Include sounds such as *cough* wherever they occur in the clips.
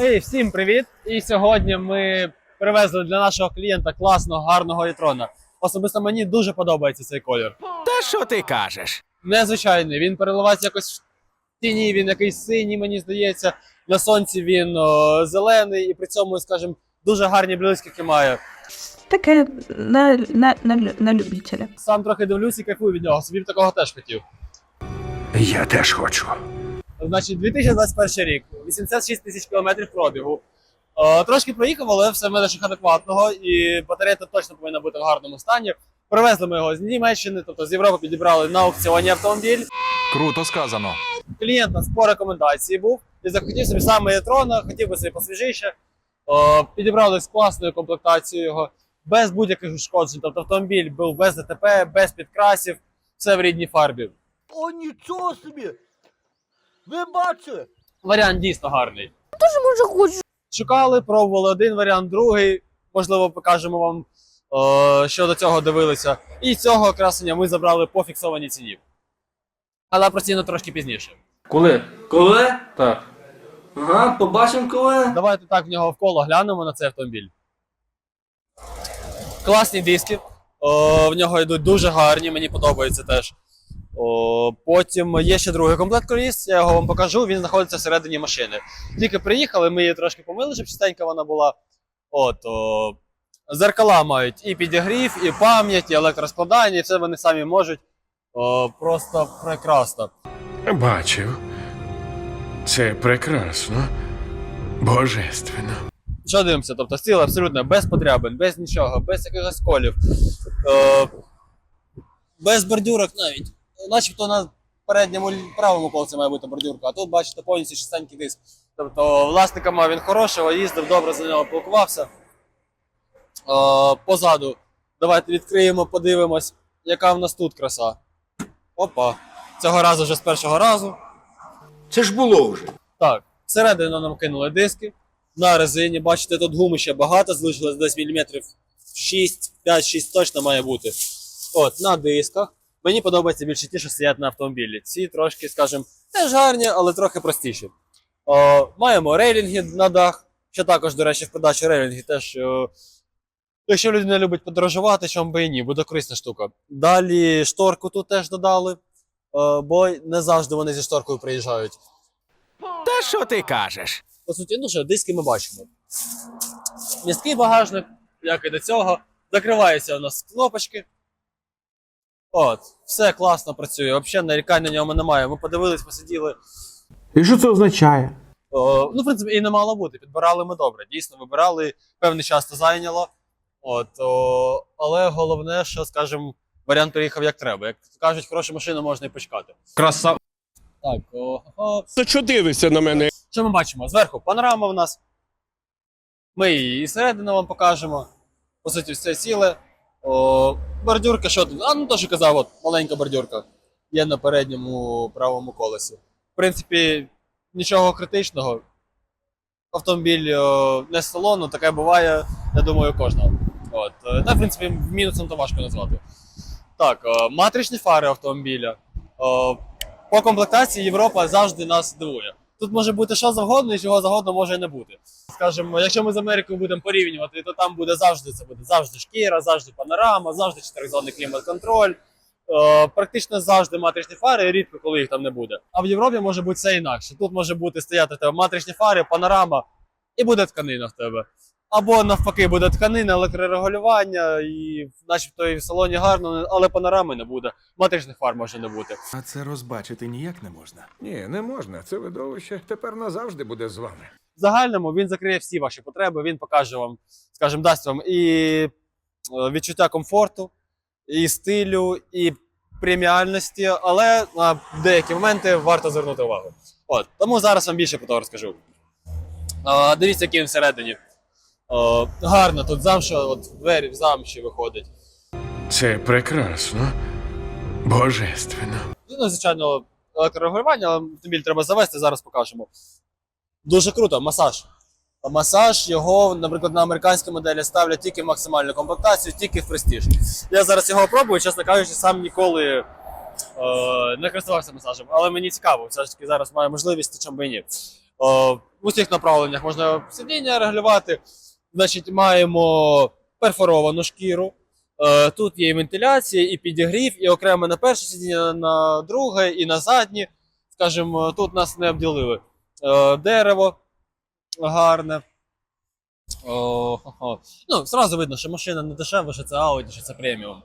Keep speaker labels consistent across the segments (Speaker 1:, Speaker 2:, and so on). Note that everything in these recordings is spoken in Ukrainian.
Speaker 1: Ей, всім привіт! І сьогодні ми привезли для нашого клієнта класного, гарного ітрона. Особисто мені дуже подобається цей колір.
Speaker 2: Та що ти кажеш?
Speaker 1: Незвичайний, він переливається якось в тіні, він якийсь синій, мені здається. На сонці він о, зелений, і при цьому, скажімо, дуже гарні блискавки має.
Speaker 3: Таке на, на, на, на любителя.
Speaker 1: Сам трохи дивлюсь і кайфую від нього. Собі б такого теж хотів.
Speaker 2: Я теж хочу.
Speaker 1: Значить, 2021 рік, 86 тисяч кілометрів пробігу. Е, трошки проїхав, але все в мене ще адекватного, і батарея тут точно повинна бути в гарному стані. Привезли ми його з Німеччини, тобто з Європи підібрали на аукціоні автомобіль.
Speaker 4: Круто сказано.
Speaker 1: Клієнт нас по рекомендації був і захотів собі саме трона, хотів би собі посвіжіше. Е, підібрали з класною комплектацією його, без будь-яких ушкоджень. Тобто автомобіль був без ДТП, без підкрасів, все в рідній фарбі.
Speaker 5: О, нічого собі! Ви бачили?
Speaker 1: Варіант дійсно гарний.
Speaker 3: Може, хочу.
Speaker 1: Шукали, пробували один варіант, другий. Можливо, покажемо вам, е, що до цього дивилися. І цього красення ми забрали по фіксованій ціні. Але про ціну трошки пізніше.
Speaker 6: Коли? Коли? Так. Ага, побачимо коли.
Speaker 1: Давайте так в нього вколо глянемо на цей автомобіль. Класні диски. О, в нього йдуть дуже гарні, мені подобається теж. О, потім є ще другий комплект коліс, я його вам покажу, він знаходиться всередині машини. Тільки приїхали, ми її трошки помили, щоб чистенька вона була. От, о, зеркала мають і підігрів, і пам'ять, і електроскладання, і все вони самі можуть. О, просто прекрасно.
Speaker 7: Бачив. Це прекрасно. Божественно.
Speaker 1: Що дивимося? Тобто стіл абсолютно без подрябин, без нічого, без якихось колів, е, без бордюрок навіть. Начебто на передньому правому колці має бути бордюрка, а тут бачите повністю чистенький диск. Тобто власника мав він хорошого, їздив, добре за нього пілкувався. Е, позаду. Давайте відкриємо, подивимось, яка в нас тут краса. Опа. Цього разу вже з першого разу.
Speaker 6: Це ж було вже.
Speaker 1: Так, всередину нам кинули диски на резині. Бачите, тут гуми ще багато, залишилось десь міліметрів 6, 5-6 точно має бути. От, на дисках. Мені подобається більше ті, що стоять на автомобілі. Ці трошки, скажімо, теж гарні, але трохи простіші. О, маємо рейлінги на дах. Що також, до речі, в подачі рейлінги теж. О, якщо людина любить подорожувати, чому би і ні, буде корисна штука. Далі шторку тут теж додали, о, бо не завжди вони зі шторкою приїжджають.
Speaker 2: Та що ти кажеш?
Speaker 1: По суті, ну що, диски ми бачимо. Місткий багажник, як і до цього. Закриваються у нас кнопочки. От, все класно працює. Взагалі нарікань на ньому немає. Ми подивились, посиділи.
Speaker 8: І що це означає?
Speaker 1: О, ну, в принципі, і не мало бути. Підбирали ми добре. Дійсно, вибирали, певний час це зайняло. От, о, але головне, що, скажімо, варіант приїхав як треба. Як кажуть, хорошу машину можна і почекати.
Speaker 4: Краса.
Speaker 1: Так, о, о,
Speaker 7: За що дивишся на мене?
Speaker 1: Що ми бачимо? Зверху панорама в нас. Ми її і зсередини вам покажемо. По суті, все ціле. О, бордюрка, що тут? А, ну то, що казав, от, маленька бордюрка. Є на передньому правому колесі. В принципі, нічого критичного. Автомобіль о, не з салону, таке буває, я думаю, кожного. От. е, Та, в принципі, мінусом то важко назвати. Так, о, матричні фари автомобіля. О, по комплектації Європа завжди нас дивує. Тут може бути що завгодно, і чого завгодно може не бути. Скажімо, якщо ми з Америкою будемо порівнювати, то там буде завжди це буде завжди шкіра, завжди панорама, завжди чотиризонний клімат-контроль. Е, практично завжди матричні фари, рідко коли їх там не буде. А в Європі може бути все інакше. Тут може бути стояти в тебе матричні фари, панорама, і буде тканина в тебе. Або навпаки, буде тканина, електрорегулювання, і начебто і в салоні гарно, але панорами не буде. Матричних фар може не бути.
Speaker 2: А це розбачити ніяк не можна.
Speaker 7: Ні, не можна. Це видовище тепер назавжди буде з вами.
Speaker 1: в загальному він закриє всі ваші потреби, він покаже вам, скажімо, дасть вам і е, відчуття комфорту, і стилю, і преміальності, але на деякі моменти варто звернути увагу. От, тому зараз вам більше про того розкажу. Дивіться, який він всередині. Е, Гарно, тут замша, от двері в замші виходить.
Speaker 7: Це прекрасно. Божественно.
Speaker 1: Ну, звичайно, електрорегулювання, але автомобіль треба завести, зараз покажемо. Дуже круто, масаж. Масаж його, наприклад, на американській моделі ставлять тільки в максимальну комплектацію, тільки в престиж. Я зараз його пробую, чесно кажучи, сам ніколи е, не користувався масажем, але мені цікаво, все ж таки зараз маю можливість, чому би і ні. О, в усіх направленнях можна сидіння регулювати. Значить, маємо перфоровану шкіру. Е, Тут є і вентиляція, і підігрів, і окремо на перше сидіння, на друге, і на заднє. Скажімо, тут нас не обділили. Е, Дерево гарне. Ну, зразу видно, що машина не дешева, що це Audi, що це преміум.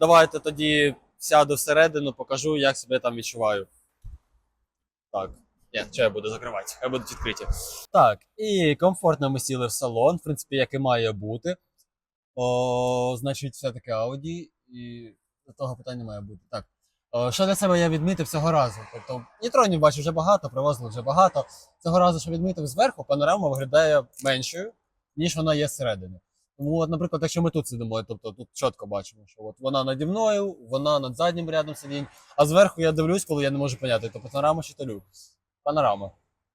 Speaker 1: Давайте тоді сяду всередину, покажу, як себе там відчуваю. Так. Ні, що я буду закривати, хай будуть відкриті. Так, і комфортно ми сіли в салон, в принципі, як і має бути. О, значить, все-таки Audi, і до того питань не має бути. Так. О, що для себе я відмітив цього разу? Тобто, нітронів бачу вже багато, привозили вже багато. Цього разу, що відмітив зверху, панорама виглядає меншою, ніж вона є зсередини. Тому, от, наприклад, якщо ми тут сидимо, тобто тут чітко бачимо, що от вона наді мною, вона над заднім рядом сидінь, а зверху я дивлюсь, коли я не можу поняти, то панорама чи то люк. Панорама.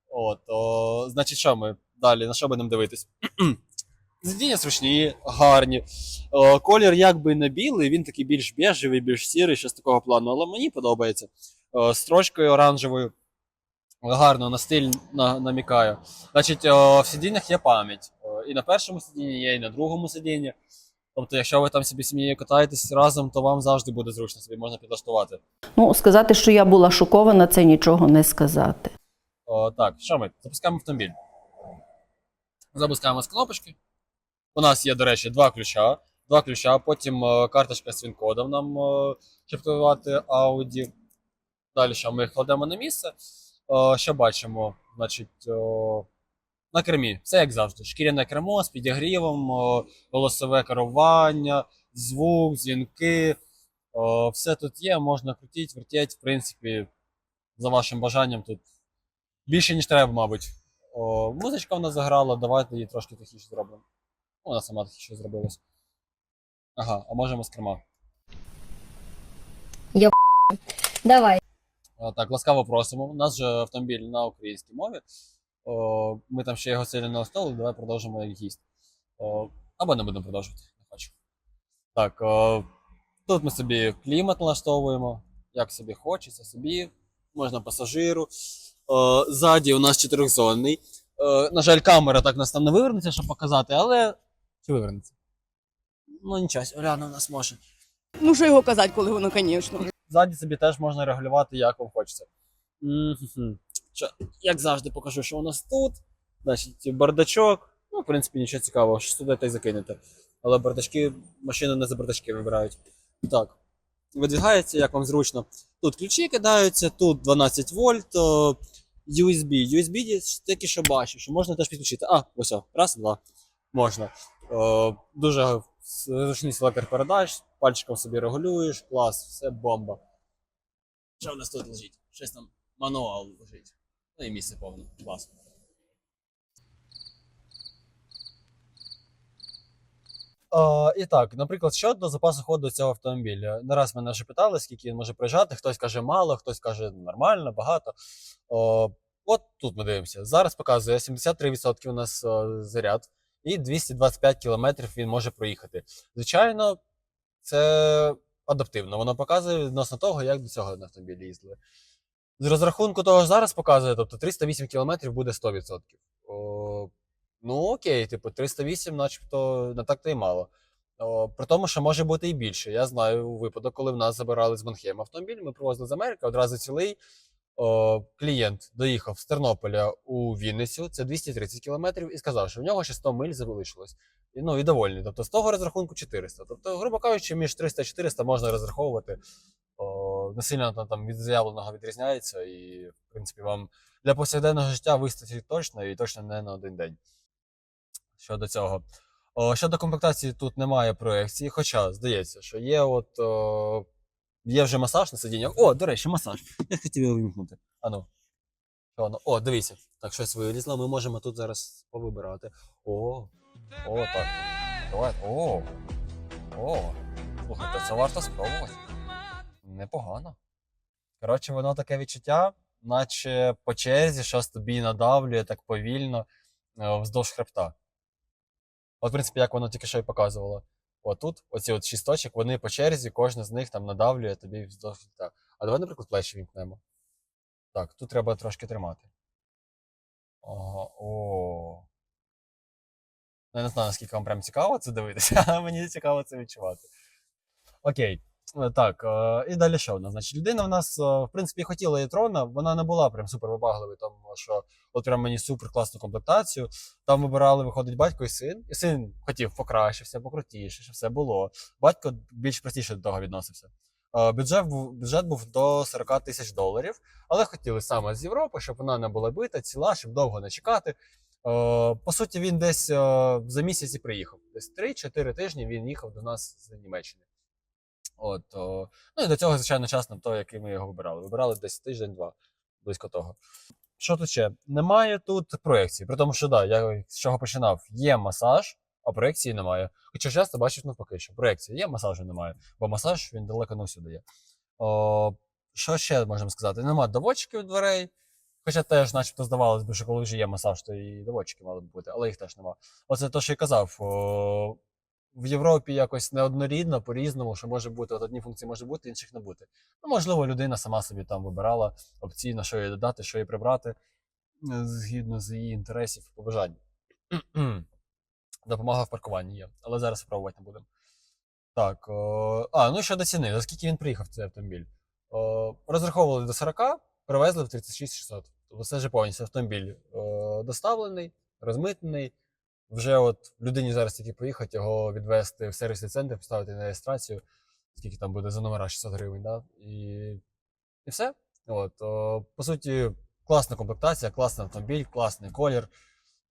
Speaker 1: От, о, значить, що ми далі, на що будемо дивитись? *clears throat* Сидіння зручні, гарні. О, колір якби не білий, він такий більш бежевий, більш сірий, щось такого плану, але мені подобається. О, строчкою оранжевою. Гарно на стиль на, намікаю. Значить, о, в сидіннях є пам'ять. І на першому сидінні є, і на другому сидінні. Тобто, якщо ви там собі сім'єю катаєтесь разом, то вам завжди буде зручно собі можна підлаштувати.
Speaker 4: Ну, сказати, що я була шокована, це нічого не сказати.
Speaker 1: О, так, що ми? Запускаємо автомобіль. Запускаємо з кнопочки. У нас є, до речі, два ключа. Два ключа, потім е, карточка з він-кодом нам е, Audi. Далі що ми їх кладемо на місце. Е, що бачимо? Значить, о, на кермі. Все як завжди. Шкіряне кермо з підігрівом, о, голосове керування, звук, дзвінки. О, все тут є, можна крутити, вертіти, в принципі, за вашим бажанням тут більше, ніж треба, мабуть. О, музичка в нас заграла, давайте її трошки тихіше зробимо. Вона сама тихіше зробилась. Ага, а можемо з керма. *laughs*
Speaker 9: Давай.
Speaker 1: О, Так, ласкаво просимо. У нас же автомобіль на українській мові. О, ми там ще його сильно не налаштовували, давай продовжимо як гість. О, або не будемо продовжувати, не хочу. Так, о, тут ми собі клімат налаштовуємо, як собі хочеться, собі, можна пасажиру. О, ззаді у нас чотирьохзонний. Е, на жаль, камера так нас там не вивернеться, щоб показати, але. Чи вивернеться? Ну нічого, Оляна у нас може.
Speaker 10: Ну, що його казати, коли воно, звісно.
Speaker 1: Ззаді собі теж можна регулювати, як вам хочеться. Що, як завжди, покажу, що у нас тут. Значить, бардачок. Ну, в принципі, нічого цікавого, що сюди та й закинете. Але бардачки, машини не за бардачки вибирають. Так. Видвігається, як вам зручно. Тут ключі кидаються, тут 12 вольт, о, USB. USB тільки що бачу, що можна теж підключити. А, ось, раз, два. Можна. О, дуже зручний селектор передач, пальчиком собі регулюєш, клас, все бомба. Що в нас тут лежить? Щось там мануал лежить. Ну і місце повне. Клас. Е, і так, наприклад, щодо запасу ходу цього автомобіля. Не раз мене вже питали, скільки він може проїжджати. Хтось каже мало, хтось каже нормально, багато. О, от тут ми дивимося. Зараз показує 73% у нас о, заряд, і 225 км він може проїхати. Звичайно, це адаптивно. Воно показує відносно того, як до цього на автомобілі їздили. З розрахунку того ж зараз показує, тобто 308 км буде 100%. О, ну окей, типу, 308, начебто, не так то й мало. О, при тому, що може бути і більше. Я знаю випадок, коли в нас забирали з Манхейма автомобіль, ми привозили з Америки, одразу цілий. О, клієнт доїхав з Тернополя у Вінницю, це 230 кілометрів, і сказав, що в нього ще 100 миль залишилось. І, ну і довольний. Тобто з того розрахунку 400. Тобто, грубо кажучи, між 300 і 400 можна розраховувати. О, не сильно там, там від заявленого відрізняється, і, в принципі, вам для повсякденного життя вистачить точно і точно не на один день. Щодо цього. О, щодо комплектації, тут немає проекції, хоча здається, що є от. О, є вже масаж на сидіннях. О, до речі, масаж. Я хотів його вимкнути. Ану. Що воно? О, дивіться. Так, щось вилізло. Ми можемо тут зараз повибирати. О, о, так. Давай. О. О. Слухайте, це варто спробувати. Непогано. Коротше, воно таке відчуття, наче по черзі щось тобі надавлює так повільно е, вздовж хребта. От, в принципі, як воно тільки що і показувало. Отут, оці от шість точок, вони по черзі, кожна з них там надавлює тобі вздовж літа. А давай, наприклад, плечі вімкнемо. Так, тут треба трошки тримати. Ага, о. Ну, Я не знаю, наскільки вам прям цікаво це дивитися, *laughs* але мені цікаво це відчувати. Окей. Е, Так, е, і далі що в нас? Значить, людина в нас, е, в принципі, хотіла і трона, вона не була прям супер вибагливою, тому що от прям мені супер класну комплектацію. Там вибирали, виходить, батько і син. І син хотів покращився, покрутіше, щоб все було. Батько більш простіше до того відносився. Бюджет був, бюджет був до 40 тисяч доларів, але хотіли саме з Європи, щоб вона не була бита, ціла, щоб довго не чекати. По суті, він десь за місяць і приїхав. Десь 3-4 тижні він їхав до нас з Німеччини. От, о, ну і до цього, звичайно, час на то, який ми його вибирали. Вибирали десь тиждень-два, близько того. Що тут ще? Немає тут проєкції. При тому, що да, я з чого починав, є масаж, а проєкції немає. Хоча часто бачиш навпаки, що проєкції є, масажу немає, бо масаж він далеко не всюди є. О, що ще можемо сказати? Нема доводчиків дверей. Хоча теж, начебто, здавалось би, що коли вже є масаж, то і доводчики мали б бути, але їх теж нема. Оце те, що я казав. О, в Європі якось неоднорідно, по-різному, що може бути, от одні функції може бути, інших не бути. Ну, можливо, людина сама собі там вибирала опційно, що їй додати, що їй прибрати, е, згідно з її інтересів і побажань. *clears throat* Допомога в паркуванні є, але зараз спробувати не будемо. Так, о, а, ну щодо ціни, за скільки він приїхав цей автомобіль? О, розраховували до 40, привезли в 36 600. Тобто це вже повністю автомобіль о, доставлений, розмитнений. Вже от людині зараз тільки поїхати, його відвести в сервісний центр, поставити на реєстрацію, скільки там буде за номера 600 гривень, да? і, і все. От, о, по суті, класна комплектація, класний автомобіль, класний колір.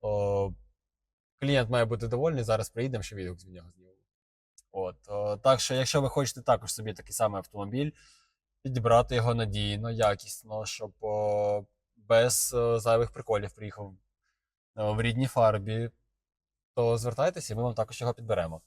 Speaker 1: О, клієнт має бути довольний. Зараз приїдемо, ще відгук з нього знімемо. От, о, так що, якщо ви хочете також собі такий самий автомобіль, підібрати його надійно, якісно, щоб о, без о, зайвих приколів приїхав о, в рідній фарбі, то звертайтеся, ми вам також його підберемо.